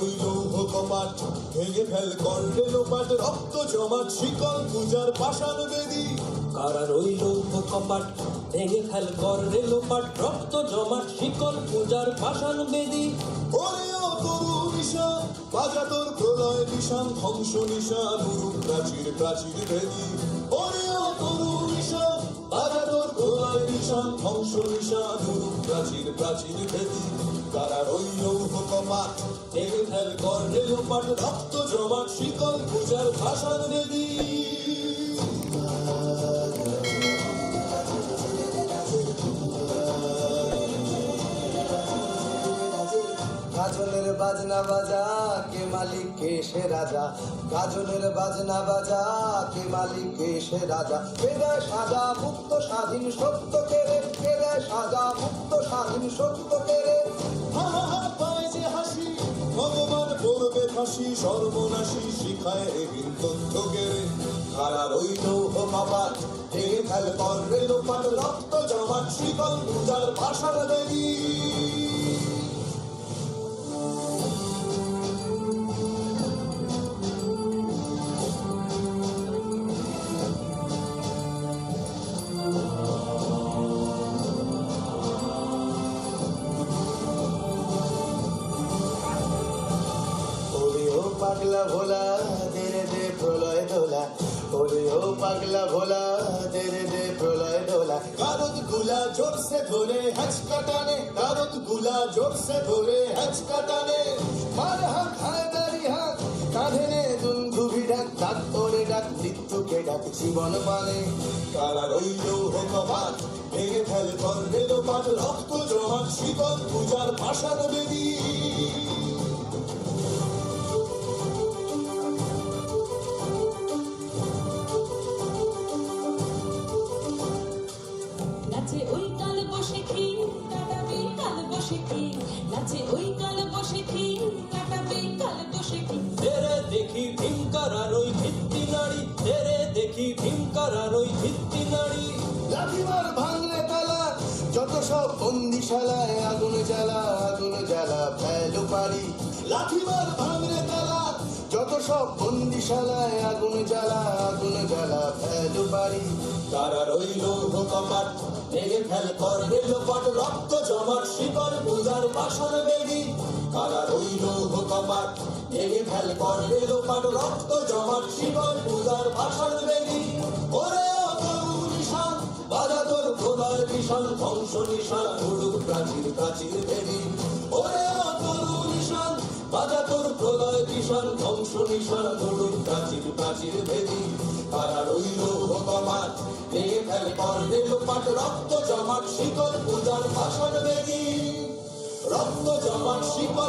তারা রইল কপাট, ভেঙে ফেল কর্ণে লোপাট, রক্ত জমাট, শিকল পূজার বেদী। রইল কপাট, ভেঙে ফেল কর রেলোপাট রক্ত জমাট, শিকল পূজার বেদী। ওরে নিশান বাজা তোর প্রলয় নিশান, ধ্বংস নিশান উরুপ প্রাচীর প্রাচীর ওরে নিশান বাজা তোর প্রলয় নিশান, ধ্বংস নিশান উরুপ প্রাচীর প্রাচীর ভেঙে ফেল কর্ণে লোপাট রক্ত জমাট শিকল পূজার ভাষার বেদী। গাজনের বাজনা বাজা কে মালিক কে সে রাজা? গাজনের বাজনা বাজা কে মালিক কে সে রাজা? কে দেয় সাজা মুক্ত স্বাধীন সত্য কে দেয় সাজা মুক্ত স্বাধীন সত্য কেড়ে হা হা হা পড়বে সর্বনাশী শিখায় এবিন তথ্য গেড়ে কারা রইল ও পাপার ভেঙে ফেল কর্ণে লোপাট রক্ত জমাট শিকল পূজার ভাষার দেবী পাগলা ভোলা দে রে দে প্রলয় দোলা। ওরে ও পাগলা ভোলা দে রে দে প্রলয় দোলা। কারদগুলা জোরসে ধরে হ্যাচকা টানে কারদগুলা জোরসে ধরে হ্যাচকা টানে মার হাত হায়দারি হাত, কাঁধে নে ডাক ডাক তোরে ডাক ডাক, জীবন মানে। কারা রইল বাবার ভেঙে ফেল লোপাট রক্ত জমাট শিকল পূজার ভাষার দেবী নাচে ওই কাল বসে খি কাটাবে কাল বসে খি নাচে ওই কাল বসে খি কাটাবে কাল বসে খি তেরে দেখি ভীমকার আর ওই ভিত্তি নারী তেরে দেখি ভীমকার আর ওই ভিত্তি নারী লাঠিমার ভাঙলে তালা যত সব বন্দিশালায় আগুন জ্বালা আগুন জ্বালা ফেলো পারি। লাঠিমার সব বন্দিশালায় আগুন জ্বালা আগুন জ্বালা, ফেলো পারি তারা রইল কপাট ভেঙে ফেল করবে লোপাট, রক্ত জমাট শিকল পূজার বাসন বেদি কারা রইল কপাট ভেঙে ফেল করবে লোপাট, রক্ত জমাট শিকল পূজার বাসন বেদি ওরে ও তরু তোর প্রলয় নিশান, ধ্বংস নিশান উড়ুক প্রাচীর প্রাচীর বেদি ওরে তরু নিশান প্রলয় নিশান ধ্বংস নিশান ধরুন প্রাচীর প্রাচীর ভেদি। তারা রইল ফেল করবে পাট রক্ত জমাট শিকল পূজার ভাষণ রক্ত জমাট শিকল